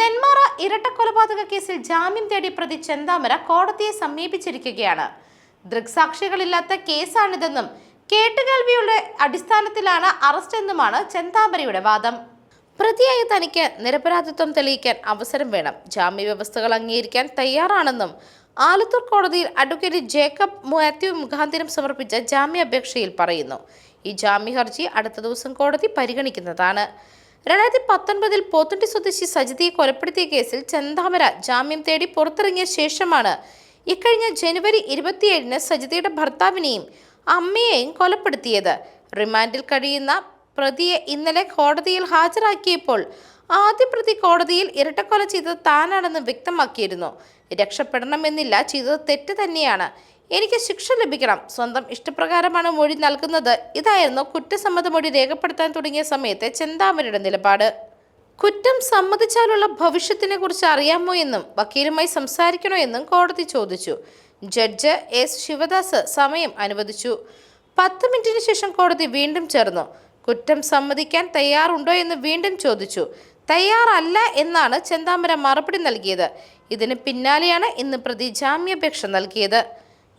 നെന്മാറ ഇരട്ടക്കൊലപാതക കേസിൽ ജാമ്യം തേടി പ്രതി ചെന്താമര കോടതിയെ സമീപിച്ചിരിക്കുകയാണ്. ദൃക്സാക്ഷികളില്ലാത്ത കേസാണിതെന്നും കേട്ടുകേൾവിയുടെ അടിസ്ഥാനത്തിലാണ് അറസ്റ്റ് എന്നുമാണ് ചെന്താമരയുടെ വാദം. പ്രതിയായി തനിക്ക് നിരപരാധിത്വം തെളിയിക്കാൻ അവസരം വേണം. ജാമ്യ വ്യവസ്ഥകൾ അംഗീകരിക്കാൻ തയ്യാറാണെന്നും ആലത്തൂർ കോടതിയിൽ അഡ്വക്കേറ്റ് ജേക്കബ് മാത്യു മുഖാന്തിരം സമർപ്പിച്ച ജാമ്യാപേക്ഷയിൽ പറയുന്നു. ഈ ജാമ്യ ഹർജി അടുത്ത ദിവസം കോടതി പരിഗണിക്കുന്നതാണ്. രണ്ടായിരത്തി പത്തൊൻപതിൽ പോത്തുണ്ടി സ്വദേശി സജിതയെ കൊലപ്പെടുത്തിയ കേസിൽ ചെന്താമര ജാമ്യം തേടി പുറത്തിറങ്ങിയ ശേഷമാണ്. ഇക്കഴിഞ്ഞ ജനുവരി ഇരുപത്തിയേഴിന് സജിതയുടെ ഭർത്താവിനെയും അമ്മയെയും കൊലപ്പെടുത്തിയത്. റിമാൻഡിൽ കഴിയുന്ന പ്രതിയെ ഇന്നലെ കോടതിയിൽ ഹാജരാക്കിയപ്പോൾ ആദ്യ പ്രതി കോടതിയിൽ ഇരട്ടക്കൊല ചെയ്തത് താനാണെന്ന് വ്യക്തമാക്കിയിരുന്നു. രക്ഷപ്പെടണമെന്നില്ല ചെയ്തത് തെറ്റ് തന്നെയാണ്. എനിക്ക് ശിക്ഷ ലഭിക്കണം. സ്വന്തം ഇഷ്ടപ്രകാരമാണ് മൊഴി നൽകുന്നത്. ഇതായിരുന്നു കുറ്റസമ്മത മൊഴി രേഖപ്പെടുത്താൻ തുടങ്ങിയ സമയത്തെ ചെന്താമരയുടെ നിലപാട്. കുറ്റം സമ്മതിച്ചാലുള്ള ഭവിഷ്യത്തിനെ കുറിച്ച് അറിയാമോ എന്നും വക്കീലുമായി സംസാരിക്കണോ എന്നും കോടതി ചോദിച്ചു. Judge S. ശിവദാസ് സമയം അനുവദിച്ചു. പത്ത് മിനിറ്റിന് ശേഷം കോടതി വീണ്ടും ചേർന്നു. കുറ്റം സമ്മതിക്കാൻ തയ്യാറുണ്ടോ എന്ന് വീണ്ടും ചോദിച്ചു. തയ്യാറല്ല എന്നാണ് ചെന്താമര മറുപടി നൽകിയത്. ഇതിന് പിന്നാലെയാണ് ഇന്ന് പ്രതി ജാമ്യാപേക്ഷ നൽകിയത്.